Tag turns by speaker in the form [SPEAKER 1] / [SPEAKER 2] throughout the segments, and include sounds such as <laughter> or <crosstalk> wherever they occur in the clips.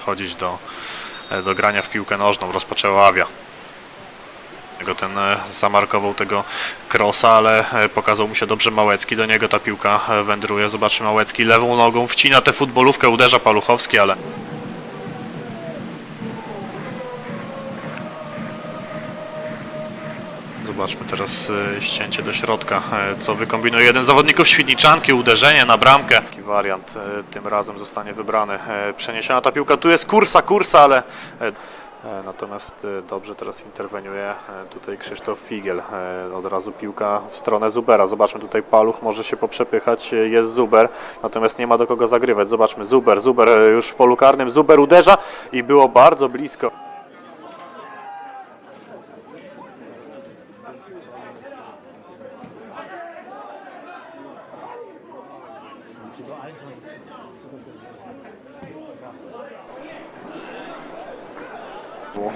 [SPEAKER 1] chodzić do, do grania w piłkę nożną. Rozpoczęła Awia. Ten e, zamarkował tego krosa, ale e, pokazał mu się dobrze Małecki. Do niego ta piłka e, wędruje. Zobaczy Małecki lewą nogą wcina tę futbolówkę, uderza Paluchowski, ale Zobaczmy teraz e, ścięcie do środka, e, co wykombinuje jeden z zawodników Świdniczanki, uderzenie na bramkę. Taki wariant e, tym razem zostanie wybrany. Przeniesiona ta piłka, tu jest kursa, kursa, ale natomiast dobrze teraz interweniuje tutaj Krzysztof Figiel. Od razu piłka w stronę Zubera. Zobaczmy tutaj Paluch może się poprzepychać, jest Zuber, natomiast nie ma do kogo zagrywać. Zobaczmy Zuber, Zuber już w polu karnym, Zuber uderza i było bardzo blisko.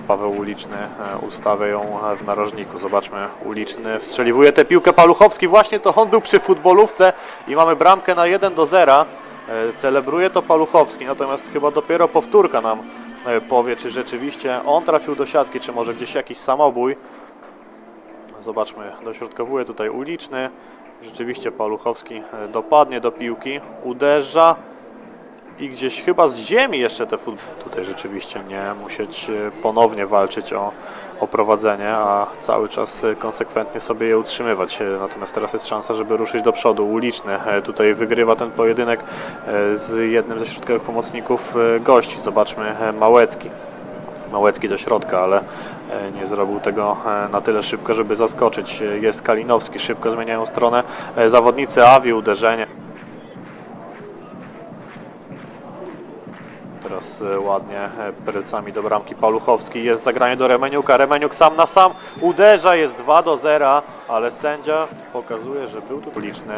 [SPEAKER 1] Paweł Uliczny e, ustawia ją e, w narożniku. Zobaczmy, Uliczny wstrzeliwuje tę piłkę. Paluchowski właśnie to on był przy futbolówce i mamy bramkę na 1 do 0. E, Celebruje to Paluchowski, natomiast chyba dopiero powtórka nam powie, czy rzeczywiście on trafił do siatki, czy może gdzieś jakiś samobój. Zobaczmy, dośrodkowuje tutaj Uliczny. Rzeczywiście Paluchowski e, dopadnie do piłki, uderza i gdzieś chyba z ziemi jeszcze te futbol. Tutaj rzeczywiście nie musieć e, ponownie walczyć o, o prowadzenie, a cały czas e, konsekwentnie sobie je utrzymywać. Natomiast teraz jest szansa, żeby ruszyć do przodu. Uliczny tutaj wygrywa ten pojedynek z jednym ze środkowych pomocników gości. Zobaczmy Małecki. Małecki do środka, ale e, nie zrobił tego e, na tyle szybko, żeby zaskoczyć. E, Jest Kalinowski, szybko zmieniają stronę. Zawodnicy Awi, uderzenie. Teraz ładnie prycami do bramki Paluchowski. Jest zagranie do Remeniuka. Remeniuk sam na sam uderza. Jest 2 do 0, ale sędzia pokazuje, że był tu uliczny.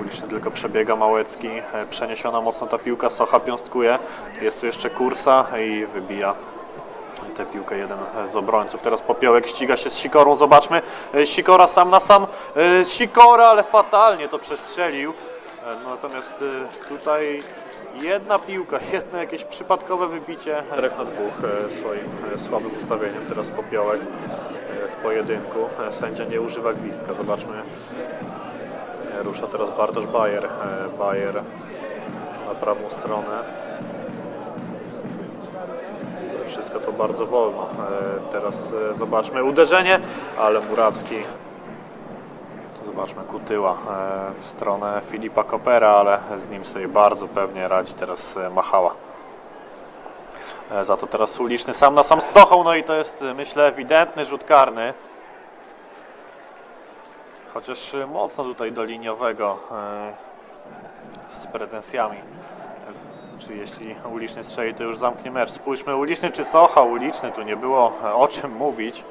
[SPEAKER 1] Uliczny tylko przebiega Małecki. Przeniesiona mocno ta piłka. Socha piąstkuje. Jest tu jeszcze Kursa i wybija tę piłkę jeden z obrońców. Teraz Popiołek ściga się z Sikorą. Zobaczmy. E, Sikora sam na sam. E, Sikora, ale fatalnie to przestrzelił. E, Natomiast e, tutaj jedna piłka, <laughs> jedno jakieś przypadkowe wybicie. Rek na dwóch e, swoim e, słabym ustawieniem. Teraz Popiołek e, w pojedynku. E, Sędzia nie używa gwizdka. Zobaczmy. E, Rusza teraz Bartosz Bajer. E, Bajer na prawą stronę. Wszystko to bardzo wolno. E, Teraz e, zobaczmy uderzenie, ale Murawski. Zobaczmy Kutyła e, w stronę Filipa Kopera, ale z nim sobie bardzo pewnie radzi teraz Machała. Za to teraz uliczny sam na sam z Sochą, no i to jest myślę ewidentny rzut karny. Chociaż mocno tutaj do liniowego z pretensjami. Czy jeśli uliczny strzeli, to już zamknie mecz. Spójrzmy, uliczny czy Socha? Uliczny, tu nie było e, o czym mówić.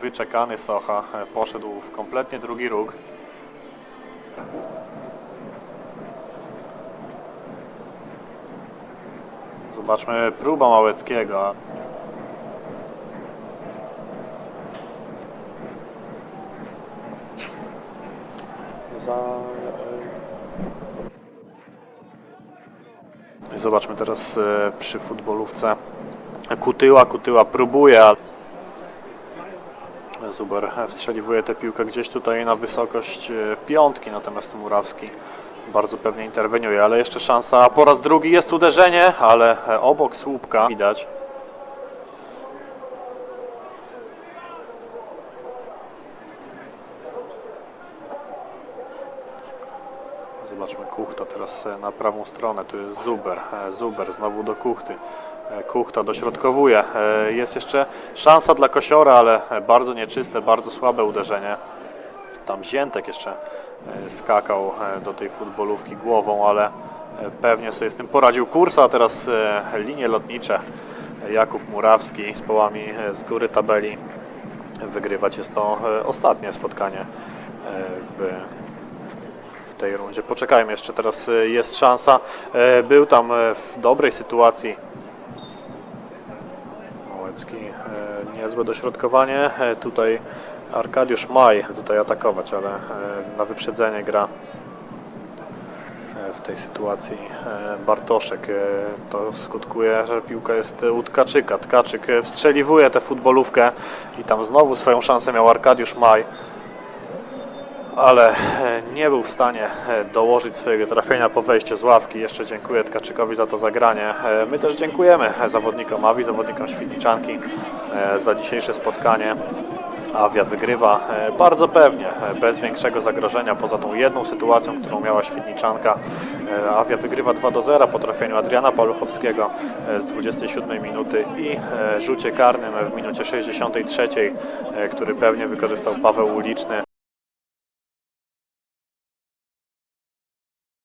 [SPEAKER 1] Wyczekany Socha e, poszedł w kompletnie drugi róg. Zobaczmy próba Małeckiego. Za, Zobaczmy teraz e, przy futbolówce Kutyła. Kutyła próbuje, Zuber wstrzeliwuje tę piłkę gdzieś tutaj na wysokość e, piątki, natomiast Murawski bardzo pewnie interweniuje, ale jeszcze szansa. Po raz drugi jest uderzenie, ale e, obok słupka widać. Zobaczmy Kuchta teraz e, na prawą stronę. Tu jest Zuber. E, Zuber znowu do Kuchty. E, Kuchta dośrodkowuje. Jest jeszcze szansa dla Kosiora, ale bardzo nieczyste, bardzo słabe uderzenie. Tam Ziętek jeszcze skakał do tej futbolówki głową, ale pewnie sobie z tym poradził Kursa, a teraz linie lotnicze. Jakub Murawski z połami z góry tabeli. Wygrywać jest to ostatnie spotkanie w tej rundzie. Poczekajmy jeszcze, teraz e, jest szansa. E, Był tam e, w dobrej sytuacji. Małecki, e, niezłe dośrodkowanie. Tutaj Arkadiusz Maj tutaj atakować, ale na wyprzedzenie gra w tej sytuacji Bartoszek. To skutkuje, że piłka jest u Tkaczyka. Tkaczyk wstrzeliwuje tę futbolówkę i tam znowu swoją szansę miał Arkadiusz Maj. Ale e, nie był w stanie e, dołożyć swojego trafienia po wejściu z ławki. Jeszcze dziękuję Tkaczykowi za to zagranie. E, My też dziękujemy zawodnikom Awi, zawodnikom Świdniczanki za dzisiejsze spotkanie. Awia wygrywa bardzo pewnie, bez większego zagrożenia, poza tą jedną sytuacją, którą miała Świdniczanka. Awia wygrywa 2 do 0 po trafieniu Adriana Paluchowskiego z 27 minuty i rzucie karnym w minucie 63, e, który pewnie wykorzystał Paweł Uliczny.